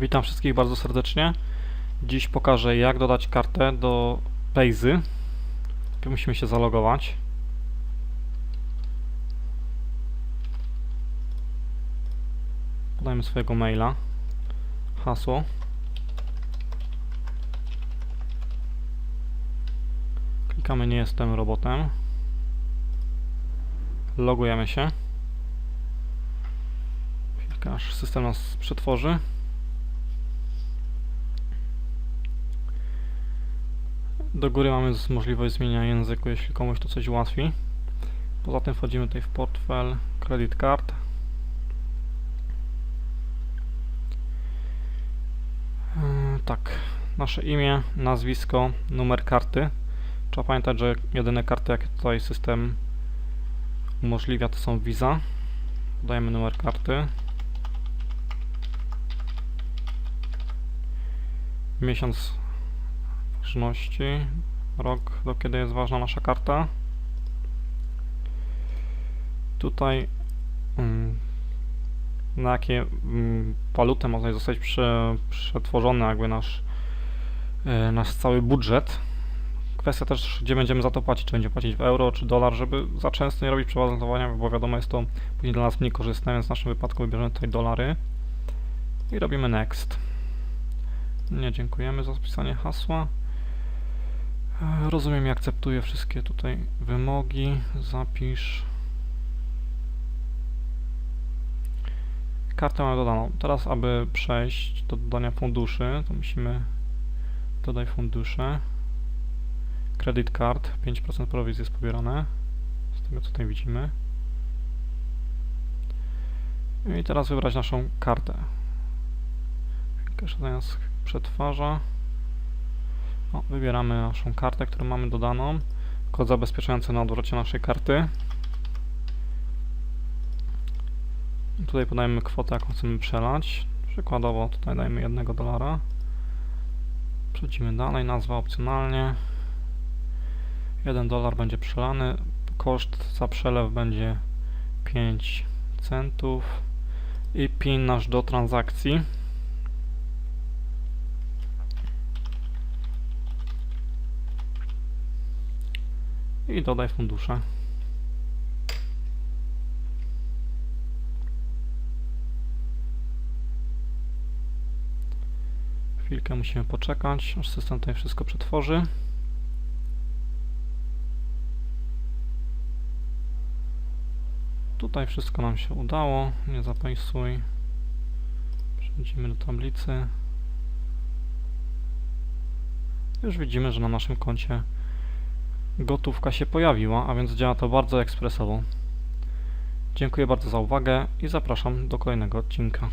Witam wszystkich bardzo serdecznie. Dziś pokażę jak dodać kartę do. Najpierw Musimy się zalogować. Podajemy swojego maila, hasło. Klikamy nie jestem robotem. Logujemy się. Chwilkę aż system nas przetworzy. Do góry mamy możliwość zmieniania języku, jeśli komuś to coś ułatwi. Poza tym wchodzimy tutaj w portfel, credit card. Yy, Tak, nasze imię, nazwisko, numer karty. Trzeba pamiętać, że jedyne karty, jakie tutaj system umożliwia, to są Visa. Podajemy numer karty. Miesiąc ważności, rok, do kiedy jest ważna nasza karta. Tutaj mm, na jakie mm, walutę może zostać prze, przetworzony jakby nasz, e, nasz cały budżet. Kwestia też, gdzie będziemy za to płacić, czy będziemy płacić w euro, czy dolar, żeby za często nie robić przeładowania, bo wiadomo jest to później dla nas mniej korzystne, więc w naszym wypadku wybierzemy tutaj dolary i robimy next. Nie dziękujemy za wpisanie hasła. E, Rozumiem i akceptuję wszystkie tutaj wymogi. Zapisz. Kartę mamy dodaną. Teraz, aby przejść do dodania funduszy, to musimy dodaj fundusze. Credit card, 5% prowizji jest pobierane. Z tego co tutaj widzimy. I teraz wybrać naszą kartę. Jeszcze nas przetwarza. Wybieramy naszą kartę, którą mamy dodaną. Kod zabezpieczający na odwrocie naszej karty. Tutaj podajemy kwotę, jaką chcemy przelać. Przykładowo tutaj dajemy 1 dolara. Przechodzimy dalej, nazwa opcjonalnie. 1 dolar będzie przelany. Koszt za przelew będzie 5 centów. I PIN nasz do transakcji. I dodaj fundusze. Chwilkę musimy poczekać, aż system tutaj wszystko przetworzy. Tutaj wszystko nam się udało, nie zapajsuj. Przechodzimy do tablicy. Już widzimy, że na naszym koncie gotówka się pojawiła, a więc działa to bardzo ekspresowo. Dziękuję bardzo za uwagę i zapraszam do kolejnego odcinka.